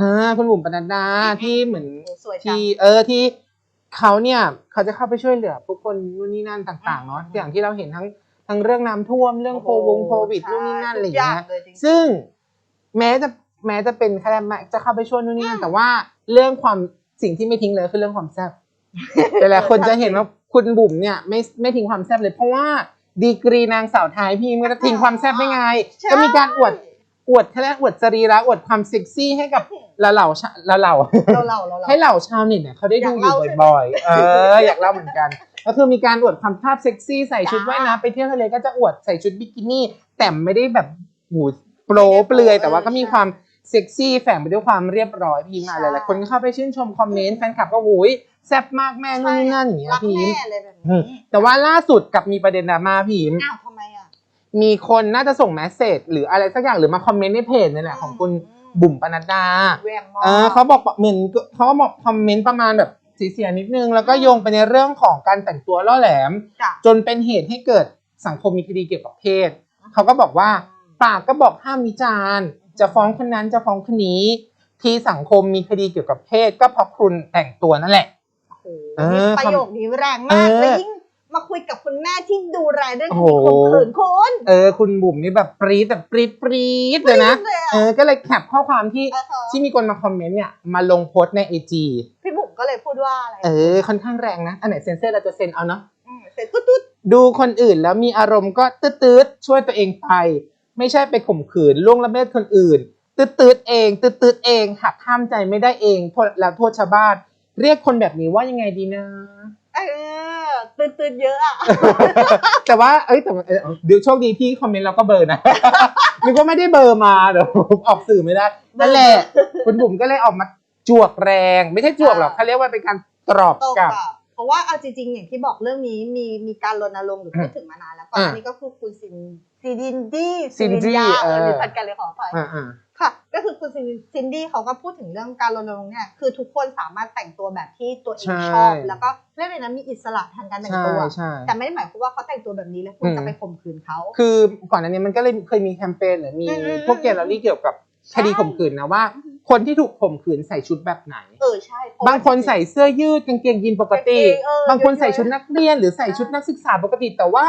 อ่าคุณบุ๋มปนัดดาที่เหมือนสวยจัง ที่เออที่เขาเนี่ยเขาจะเข้าไปช่วยเหลือผู้คนนู่นนี่นั่นต่าง ๆ เนาะอืม อย่างที่เราเห็นทั้งทั้งเรื่องน้ำท่วมเรื่องโควงโควิดนู่นนี่นั่นอะไรอย่างเงี้ยทุกเลยจริงๆซึ่งแม้จะแม้จะเป็นแค่แม้จะเข้าไปช่วยนู่นนี่นั่อืนมแต่ว่าเรื่องความสิ่งที่ไม่ทิ้งเลยคือเรื่องความแซ่บหลายๆคนจะเห็นว่าคุณบุ๋มเนี่ยไม่ไม่ทิ้งความแซ่บเลยเพราะว่าดีกรีนางสาวไทยพี่มันจะทิ้งความแซ่บได้ไง ใช่ ก็มีการอวด อวดแค่อวดสรีระอวดความเซ็กซี่ให้กับละเหล่าชะละเหล่า เราเราเราเรา ให้เหล่าชาวเน็ตเนี่ยเขาได้ดูอยู่บ่อยๆ เอออยากเล่าเหมือนกัน ก็คือมีการอวดความภาพเซ็กซี่ใส่ชุดว่ายน้ำไปเที่ยวทะเลก็จะอวดใส่ชุดบิกินี่ แต่ไม่ได้แบบหูโปรเปลือย แต่ว่าก็มีความเซ็กซี่แฝงไปด้วยความเรียบร้อยพี่มาหลายๆคนก็เข้าไปชื่นชมคอมเมนต์แฟนคลับก็โอ้ยแซ่บมากแม่นู่นนี่นั่นอย่างเงี้ยรักพี่แม่เลยแบบอืนี้มแต่ว่าล่าสุดกลับมีประเด็นดราม่าพี่อ้าวทำไมอะ มีคนน่าจะส่งแมสเซจหรืออะไรสักอย่างหรือมาคอมเมนต์ในเพจนี่แหละของคุณบุ๋มปนัดดาแหวงมอเออเขาบอกเหมือนเขาก็บอกคอมเมนต์ประมาณแบบเสียๆนิดนึง แล้วก็โยงไปในเรื่องของการแต่งตัวล่อแหลม จ้ะจนเป็นเหตุให้เกิดสังคมมีคดีเกี่ยวกับเพศ เขาก็บอกว่า ปากก็บอกห้ามวิจารณ์จะฟ้องคนนั้นจะฟ้องคนนี้ ที่สังคมมีคดีเกี่ยวกับเพศ ก็เพราะคุณแต่งตัวนั่นแหละ โอ้โหเออประโยคนี้แรงเอมากอแล้วยิ่ง มาคุยกับคุณแม่ที่ดูแลเรื่องโอ้คโหดีข่มขืนคุณเออ คุณบุ๋มนี่แบบปรี๊ดแบบปรี๊ดปรี๊ดเลยนะเลยอะเออ ก็เลยแคปข้อความที่เออเออที่มีคนมาคอมเมนต์เนี่ยมาลงโพสต์ในไอจีพี่บุ๋มก็เลยพูดว่าอะไร เออ ค่อนข้างแรงนะ อันไหนเซนเซอร์เราจะเซ็นเอาเนาะมเสร็จตุ๊ดตุ๊ดดูคนอื่นแล้วมีอารมณ์ก็ตืดๆช่วยตัวเองไป ไม่ใช่ไปข่มขืนล่วงละเมิดคนอื่นตืดๆเองตืดๆเองหักห้ามใจไม่ได้เองโทษแล้วโทษชาวบ้านเรียกคนแบบนี้ว่ายังไงดีนะ เออตื่นตื่นเยอะอะแต่ว่าเอ้ยแต่ว่าเออเดี๋ยวโชคดีที่คอมเมนต์เราก็เบลอร์นะ นึกว่าไม่ได้เบลอร์มาเดี๋ยวออกสื่อไม่ได้นั่นแหละคุณบุ๋มก็เลยออกมาจวกแรง ไม่ใช่จวกหรอกเขาเรียกว่าเป็นการตรอบตกกลับอะเพราะว่าเอาจริงๆอย่างที่บอกเรื่องนี้มีมีการรณรงค์หรือพูดถึงมานานแล้วก่อนอ่า อันนี้ก็คือคุณซิน ซิดินดี้ซินดี้ยาเออเออหรือผัดกันเลยขออภัยอ่าค่ะ ก็คือคุณซินซินดี้เขาก็พูดถึงเรื่องการรณรงค์เนี่ยคือทุกคนสามารถแต่งตัวแบบที่ตัวเองชอบ แล้วก็เรื่องในนั้นมีอิสระทางการๆแต่งใช่ตัวใช่แต่ไม่ได้หมายความว่าเขาแต่งตัวแบบนี้แล้วคุณอืมจะไปข่มขืนเขาคือก่อนอันนี้มันก็เลยเคยมีแคมเปญหรือมีอืมอืมพวกแกลเลอรี่เกี่ยวกับใช่คดีข่มขืนนะว่า คนที่ถูกข่มขืนใส่ชุดแบบไหน เออใช่เพระว่บางคนใส่เสื้อยืดกางเกงยีนปกติกางเกงเออบางคนใส่ชุดนักเรียนหรือใส่ชุดนักศึกษาปกติแต่ว่า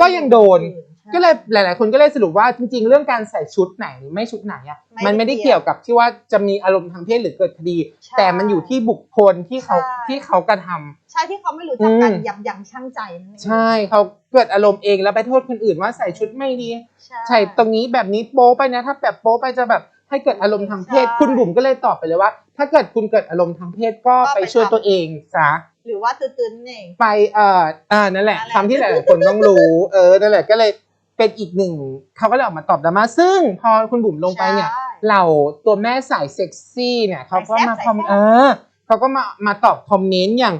ก็ยังโดนใช่ ก็เลยหลาย ๆ คนก็เลยสรุปว่าจริง ๆ เรื่องการใส่ชุดไหนไม่ชุดไหนอะไม่มันไม่ได้ได้เกี่เกี่ยยววกับที่ว่าจะมีอารมณ์ทางเพศหรือเกิดคดี ใช่แต่มันอยู่ที่บุคคลที่เขาใช่ ที่เขากระทำ ใช่ที่เขาไม่รู้จักการอืม ยับยั้งชั่งใจนั่นเองใช่เขาเกิดอารมณ์เองแล้วไปโทษคนอื่นว่าใส่ชุดไม่ดี ใช่ใช่ตรงนี้แบบนี้โป๊ไปนะ ถ้าแบบโป๊ไปจะแบบให้เกิดอารมณ์ทางเพศใช่คุณบุ๋มก็เลยตอบไปเลยว่า ถ้าเกิดคุณเกิดอารมณ์ทางเพศก็ก็ไปไปช่วยทำตัวเองซะ หรือว่าตื่นๆเอง ไปเอ่ออ่านั่นแหละนั่นแหละ คำที่หลายๆคนต้องรู้ เออนั่นแหละก็เลย เป็นอีกหนึ่งเขาก็เลยออกมาตอบดราม่าซึ่งพอคุณบุ๋มลงไปเนี่ย ใช่เหล่าตัวแม่สายเซ็กซี่เนี่ยเขาก็มาสายแซ่บคอมสายแซ่บ เออเขาก็มามาตอบคอมเมนต์อย่าง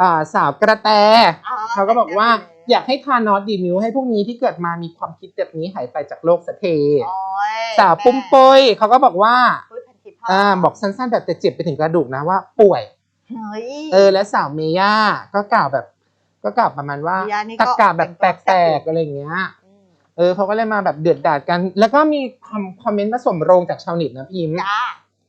อ่าสาวกระแตอ่เขาก็บอกว่าอยากให้ทานอสดีมิวให้พวกนี้ที่เกิดมามีความคิดแบบนี้หายไปจากโลกสะเทโอ้ยสาวปุ้มแม่ปยเขาก็บอกว่าปุ้ยพันทิพย์อ่าบอกสั้นๆแบบแต่เจ็บไปถึงกระดูกนะว่าป่วย เฮ้ย เออและสาวเมย่าก็กล่าวแบบ ก็กล่าวประมาณว่าเมย่านี่ก็ตะกาแบบแแต่งตัวปลกแซ่บอยู่ๆอะไรอย่างเงี้ยม เออเขาก็เลยมาแบบเดือดดาดกัน แล้วก็มีคอมคอมเมนต์ผสมโรงจากชาวเน็ตนะพิมพ์จ้า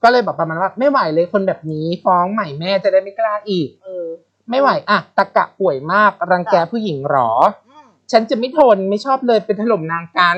ก็เลยบอกประมาณว่าไม่ไหวเลยคนแบบนี้ฟ้องใหม่แม่จะได้ไม่กล้าอีก เออ ไม่ไหวอะตะกะป่วยมากรังแกผู้หญิงหรอ อืมฉันจะไม่ทนไม่ชอบเลยเป็นถล่มนางกัน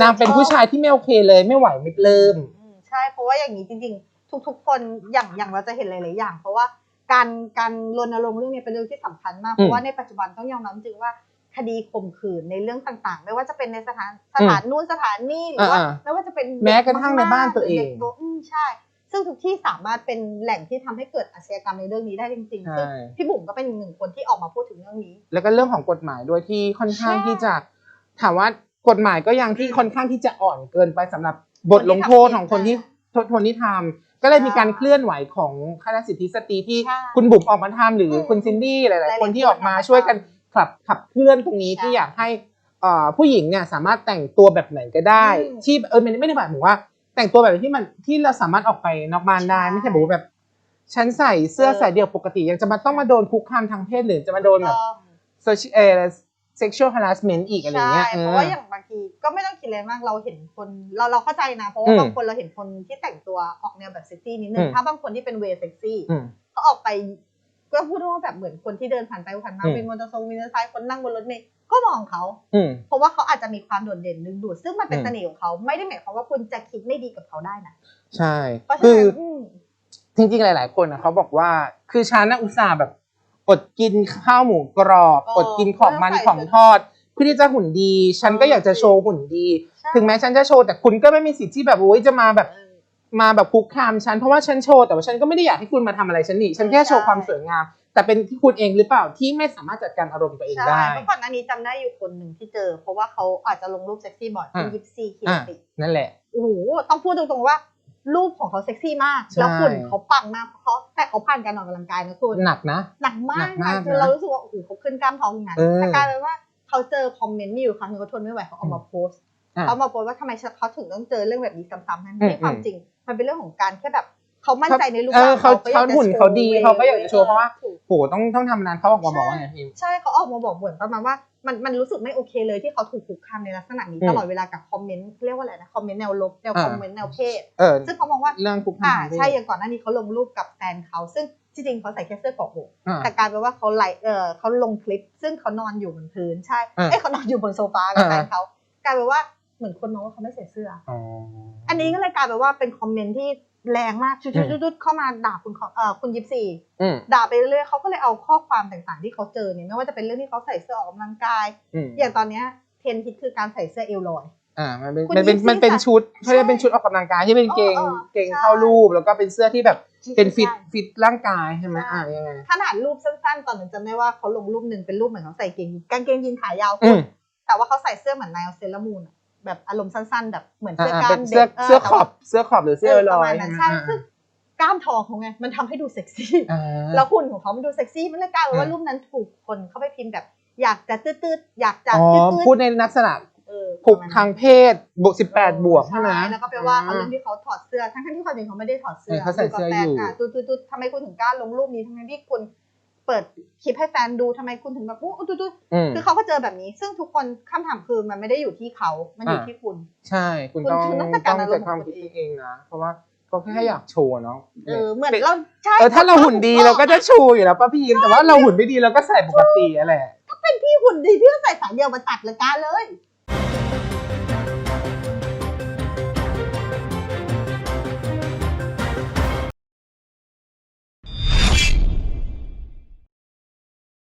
นางเป็นผู้ชายที่ไม่โอเคเลยไม่ไหวไม่ปลื้ม อืมใช่เพราะว่าอย่างนี้จริงๆ ทุกๆ คนอย่างอย่างเราจะเห็นหลายๆอย่าง เพราะว่าการการรณรงค์เรื่องนี้เป็นเรื่องที่สำคัญมาก เพอืมราะว่าในปัจจุบันต้องยอมรับจริงว่า คดีข่มขืนในเรื่องต่างๆ ไม่ว่าจะเป็นในสถานสถานนู่นสถานนี่หรือว่าอ่าๆไม่ว่าจะเป็นแม้กระทั่งในบ้านตัวเองด็กตัวอืมใช่ ซึ่งทุกที่สามารถเป็นแหล่งที่ทำให้เกิดอาชญากรรมในเรื่องนี้ได้จริงๆซึ่งใช่ พี่บุ๋มก็เป็นอีกหนึ่งคนที่ออกมาพูดถึงเรื่องนี้ แล้วก็เรื่องของกฎหมายด้วยที่ค่อนข้างใช่ที่จะถามว่ากฎหมายก็ยังที่ค่อนข้างที่จะอ่อนเกินไปสำหรับบทลงโทษของคนที่โทษคนที่ทำก็เลยมีการเคลื่อนไหวของคณะสิทธิสตรีที่ใช่คุณบุ๋มออกมาทำหรืออมคุณซินดี้หลาย ๆ คนที่ออกมาหลายๆคนช่วยกัน ขับขับเคลื่อนตรงนี้ใช่ที่อยากให้เอ่อผู้หญิงเนี่ยสามารถแต่งตัวแบบไหนก็ได้อืมที่เออไม่ได้ไม่ได้หมายถึงว่า แต่งตัวแบบที่มันที่เราสามารถออกไปนอกบ้านได้ใช่ไม่ใช่บอกว่าแบบฉันใส่เสื้อเออสายเดี่ยวปกติ ยังจะมาต้องมาโดนคุกคามทางเพศหรือจะมาโดนแบบต้องโซเชียล sexual harassment อีกอะไรใช่เงี้ยเพราะว่าอย่างบางทีก็ไม่ต้องคิดอะไรมากเราเห็นคนเราเราเข้าใจนะเพราะว่าอืมบางคนเราเห็นคนที่แต่งตัวออกแนวแบบเซ็กซี่นิดนึอืงมถ้าบางคนที่เป็นเวย์เซ็กซี่อืมเขาออกไป ก็พูดว่าแบบเหมือนคนที่เดินผ่านไปผ่านมาอืมวินมอเตอร์ไซค์วินมอเตอร์ไซค์คนนั่งบนรถเมล์ก็มองเขาอืมเพราะว่าเขาอาจจะมีความโดดเด่นดึงดูดซึ่งมันเป็นอืมเสน่ห์ของเขาไม่ได้หมายความว่าคุณจะคิดไม่ดีกับเขาได้นะใช่เพราะฉะคืนั้อนอืมจริงๆหลาย ๆ คนนะเขาบอกว่า คือฉันนะอุตส่าห์แบบอดกินข้าวหมูกรอบเอออดกินของมันเพื่อใส่ของทอดเพื่อที่จะหุ่นดี ฉันก็เอออยากจะโชว์หุ่นดีใช่ถึงแม้ฉันจะโชว์แต่คุณก็ไม่มีสิทธิ์ที่แบบโอ้ยจะมาแบบ มาแบบคุกคามฉันเพราะว่าฉันโชว์แต่ว่าฉันก็ไม่ได้อยากให้คุณมาทำอะไรฉันนี่ฉันแค่โชว์ความสวยงาม แต่เป็นที่คุณเองหรือเปล่าที่ไม่สามารถจัดการอารมณ์ตัวเองใช่ได้เมื่อก่อนหน้านี้จำได้อยู่คนหนึ่งที่เจอ เพราะว่าเขาอาจจะลงรูปเซ็กซี่บ่อยคุณอะยิปซีคิอะตินั่นแหละโอ้โหต้องพูดตรงๆว่ารูปของเขาเซ็กซี่มากใช่แล้วหุ่นเขาปังมากเพราะเขาแต่เขาผ่านการออกกำลังกายนะคุณหนักนะหนักมากหนักมากนะคือนะเรารู้สึกว่าโอ้โหเขาขึ้นกล้ามท้องอย่างนั้นเออแต่กลายเป็นว่าเขาเจอคอมเมนต์มีอยู่ครั้งหนึงเขาทนไม่ไหวเขาออกมาโพสต์อะเขามาโพสต์ว่าทำไมเขาถึงต้องเจอเรื่องแบบนี้ซ้ำๆทั้งอืมที่ความจริง มันเป็นเรื่องของการแค่แบบเขามั่นใจในรูปเออร่างเขาก็อยกเขาจะหุ่นโชว์เขาดีว้ยเขาก็อยากจะโชว์เพราะว่าถูกโหต้องต้องทำนานเขาออกมาบอกว่าไงพิมใช่เขาออกมาบอกเหมือนประมาณว่ามันมันรู้สึกไม่โอเคเลยที่เขาถูกคุกคามในลักษณะนี้อืมตลอดเวลากับคอมเมนต์เรียกว่าอะไรนะคอมเมนต์แนวลบแนวอ่าคอมเมนต์แนวเพศเออซึ่งเขามองว่าเรื่องคุกคาอ่ามทางเพศใช่อย่างก่อนหน้านี้เขาลงรูปกับแฟนเขาซึ่งจริงๆเขาใส่แค่เสื้อเกราะอกอ่าแต่กลายเป็นว่าเขาไลฟ์เออเขาลงคลิป ซึ่งเขานอนอยู่บนพื้นใช่อ่าเอ้ยเขานอนอยู่บนโซฟากับอ่าแฟนเขากลายเป็นว่า เหมือนคนมองว่าเขาไม่ใส่เสื้ออ๋ออันนี้ก็เลยกลายเป็นว่าเป็นคอมเมนต์ที่แรงมากชุดๆๆๆเข้ามาด่าคุณขอเอ่อคุณยิปซีอืมด่าไปเรื่อยๆเขาก็เลยเอาข้อความต่างๆ ที่เขาเจอเนี่ยไม่ว่าจะเป็นเรื่องที่เขาใส่เสื้อออกกำลังกายอืมอย่างตอนเนี้ยเทรนด์ฮิตคือการใส่เสื้อเอวลอยอ่ามันเป็นคุณมันเป็นยิปซีมันเป็นค่ะชุดเขาเรียกเป็นชุดออกกำลังกายที่เป็นเกงเออเออเกงใช่เข้ารูปแล้วก็เป็นเสื้อที่แบบเป็นฟิตใช่ฟิตร่างกายใช่ไหมใช่อ่ายังไงขนาดรูปสั้นๆ ตอนนั้นจำได้ว่าเขาลงรูปหนึ่งเป็นรูปเหมือนเขาใส่เกงยีนกางเกงยีนขายาวอืมแต่ว่าเขาใส่เสื้อเหมือนนายเซเลอร์มูนอะ แบบอารมณ์สั้นๆ แบบเหมือนอ่าเสื้ออ่ากล้าเป็มนเสื้อด็กเสื้อขอบแต่ว่าเสื้อขอบหรือเสื้อลประอมายณนั้นใช่ไหมซึ่งกล้ามทองเขาไงมันทำให้ดูเซ็กซี่อ่าแล้วหุ่นของเขามันดูเซ็กซี่มันเลยกลายเป็นว่าอ่ารูปนั้นถูกคนเข้าไปพิมพ์แบบ อยากจะตืดๆอยากจะอ๋อตืดๆพูดในลักษณะเออผูกประมณนั้นทางเพศบวกสิบแปดบวกใช่ไหมแล้วก็ไปว่าเขาเรื่องที่เขาถอดเสื้อทั้งๆที่ความจริงเขาไม่ได้ถอดเสื้เออเขาใส่เสื้ออยู่ตูดตูดทำไมคุณถึงกล้าลงรูปนี้ทำไมที่คุณ เปิดคลิปให้แฟนดูทำไมคุณถึงแบบอู้ตูดตูดอืมคือเขาก็เจอแบบนี้ ซึ่งทุกคนคำถามคือมันไม่ได้อยู่ที่เขา มันอยู่อ่าที่คุณ ใช่ คุณคุณต้องคุณต้ต้อองงจัดการอารมณ์จัดความของคุคิณดเองเองนะเพราะว่าเขาแค่อยากโชว์เนาะเออเหมือนเราใช่เออถ้าเราหุ่นดีเราก็จะชูอยู่แล้วป้าพีมแต่ว่าเราหุ่นไม่ดีเราก็ใส่ปกติอะแหละพี่หุ่นดีพี่ก็ใส่สายเดียวมาตัดรายการเลย